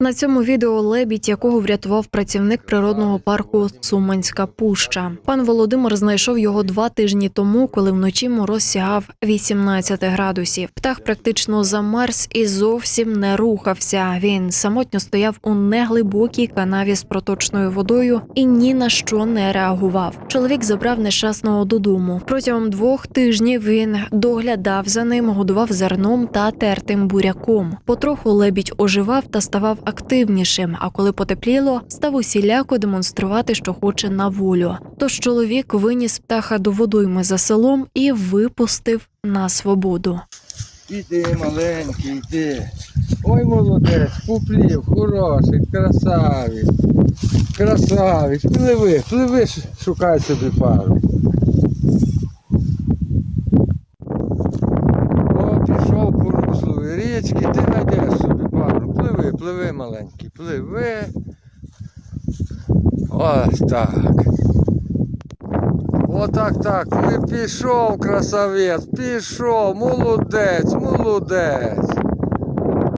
На цьому відео лебідь, якого врятував працівник природного парку Суманська Пуща. Пан Володимир знайшов його два тижні тому, коли вночі мороз сягав 18 градусів. Птах практично замерз і зовсім не рухався. Він самотньо стояв у неглибокій канаві з проточною водою і ні на що не реагував. Чоловік забрав нещасного додому. Протягом двох тижнів він доглядав за ним, годував зерном та тертим буряком. Потроху лебідь оживав та ставав активнішим. А коли потепліло, став усіляко демонструвати, що хоче на волю. Тож чоловік виніс птаха до водойми за селом і випустив на свободу. Іди, маленький, іди. Ой, молодець, куплів, хороший, красавець. Красавець, пливи, пливи, шукай собі пару. О, пішов по руслу річки, ти знайдеш собі пару. Пливи, пливи, маленький, пливи. Ось так. Отак, так-так. і пішов, красавець, пішов, молодець, молодець.